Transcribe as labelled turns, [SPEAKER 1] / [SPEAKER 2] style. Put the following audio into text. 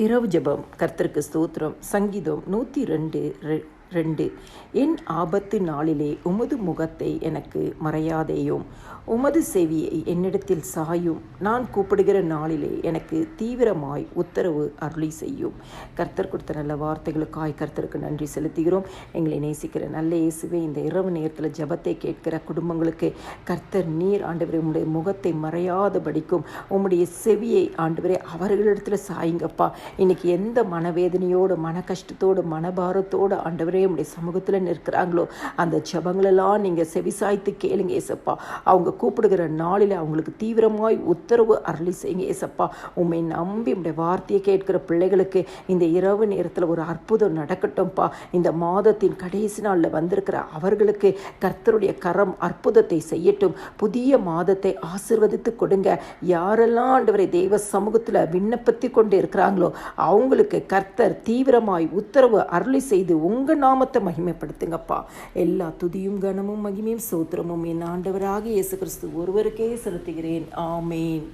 [SPEAKER 1] இரவு ஜெபம் கர்த்தருக்கு ஸ்தோத்திரம் சங்கீதம் நூற்றி ரெண்டு ரெண்டு. என் ஆபத்து நாளிலே உமது முகத்தை எனக்கு மறையாதேயும். உமது செவியை என்னிடத்தில் சாயும். நான் கூப்பிடுகிற நாளிலே எனக்கு தீவிரமாய் உத்தரவு அருளி செய்யும். கர்த்தர் கொடுத்த நல்ல வார்த்தைகளுக்காய் கர்த்தருக்கு நன்றி செலுத்துகிறோம். எங்களை நேசிக்கிற நல்ல இயேசுவே இந்த இரவு நேரத்தில் ஜெபத்தை கேட்கிற குடும்பங்களுக்கு கர்த்தர் நீர் ஆண்டவரே உம்முடைய முகத்தை மறையாதபடிக்கும் உம்முடைய செவியை ஆண்டவரே அவர்களிடத்தில் சாயுங்கப்பா. இன்னைக்கு எந்த மனவேதனையோடு மன கஷ்டத்தோடு மனபாரத்தோடு ஆண்டவரே உடைய சமூகத்தில் நிற்கிறாங்களோ? அந்த ஜபங்களெல்லாம் நீங்கள் செவிசாய்த்து கேளுங்க ஏசப்பா. அவங்க கூப்பிடுகிற நாளில் அவங்களுக்கு தீவிரமாய் உத்தரவு அருளி செய்யுங்க ஏசப்பா. உண்மை நம்பி உடைய வார்த்தையை கேட்கிற பிள்ளைகளுக்கு இந்த இரவு நேரத்தில் ஒரு அற்புதம் நடக்கட்டும்ப்பா இந்த மாதத்தின் கடைசி நாளில் வந்திருக்கிற அவர்களுக்கு கர்த்தருடைய கரம் அற்புதத்தை செய்யட்டும். புதிய மாதத்தை ஆசிர்வதித்து கொடுங்க. யாரெல்லாம் ஆண்டவரை தெய்வ சமூகத்தில் விண்ணப்பத்தி கொண்டு இருக்கிறாங்களோ அவங்களுக்கு கர்த்தர் தீவிரமாய் உத்தரவு அருளி செய்து உங்கள் நாமத்தை மகிமைப்படுத்துங்கப்பா. எல்லா துதியும் கனமும் மகிமையும் சோத்திரமும் என் ஆண்டவராக இயேசு கிறிஸ்து ஒருவருக்கே செலுத்துகிறேன். ஆமேன்.